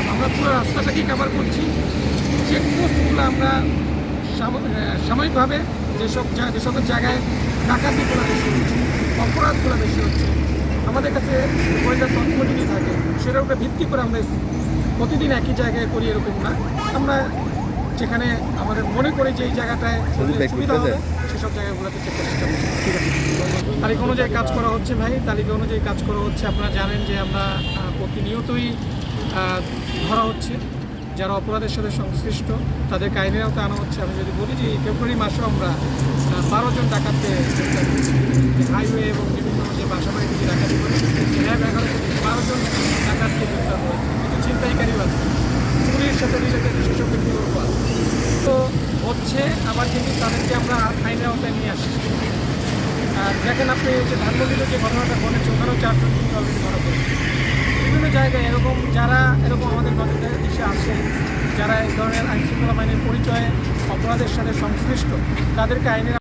আমরা পুরো রাস্তাটাকে কভার করছি। চেকপোস্টগুলো আমরা সাময়িকভাবে যেসব জা- যে সকল জায়গায় ডাকাতিগুলো বেশি হচ্ছে অপরাধগুলো বেশি হচ্ছে আমাদের কাছে গোয়েন্দা তথ্য যদি থাকে সেটার উপরে ভিত্তি করে আমরা প্রতিদিন একই জায়গায় করি এরকম না। আমরা যেখানে আমাদের মনে করি যে এই জায়গাটায় সুবিধা হবে সেসব জায়গাগুলোতে চেষ্টা করি ঠিক আছে। তালিকা অনুযায়ী কাজ করা হচ্ছে ভাই তালিকা অনুযায়ী কাজ করা হচ্ছে। আপনারা জানেন যে আমরা প্রতিনিয়তই ধরা হচ্ছে। যারা অপরাধের সাথে সংশ্লিষ্ট, তাদের আইনের আওতায় আনা হচ্ছে। আমি যদি বলি যে ফেব্রুয়ারি মাসেও আমরা বারো জন করেছি। হাইওয়ে এবং বিভিন্ন যে বাসা যে ডাকাতি করে র্যাব এগারো থেকে বারো জন ডাকাতকে গ্রেপ্তার করেছে। কিন্তু ছিনতাইকারীও আছে। চুরির সাথে রিলেটেড সেসব ব্যক্তিগুলো আছে তো হচ্ছে, আবার কিন্তু তাদেরকে আমরা আইনের আওতায় নিয়ে আসছি। আর দেখেন আপনি যে ধানমন্ডিতে যে ঘটনাটা ঘটেছে, ওখানেও চারজন কিন্তু অলরেডি ধরা পড়েছে। বিভিন্ন জায়গায় এরকম যারা এরকম আমাদের নজরের দেশে আসে যারা এই ধরনের আইন শৃঙ্খলা বাহিনীর পরিচয়ে অপরাধের সাথে সংশ্লিষ্ট তাদেরকে আইনের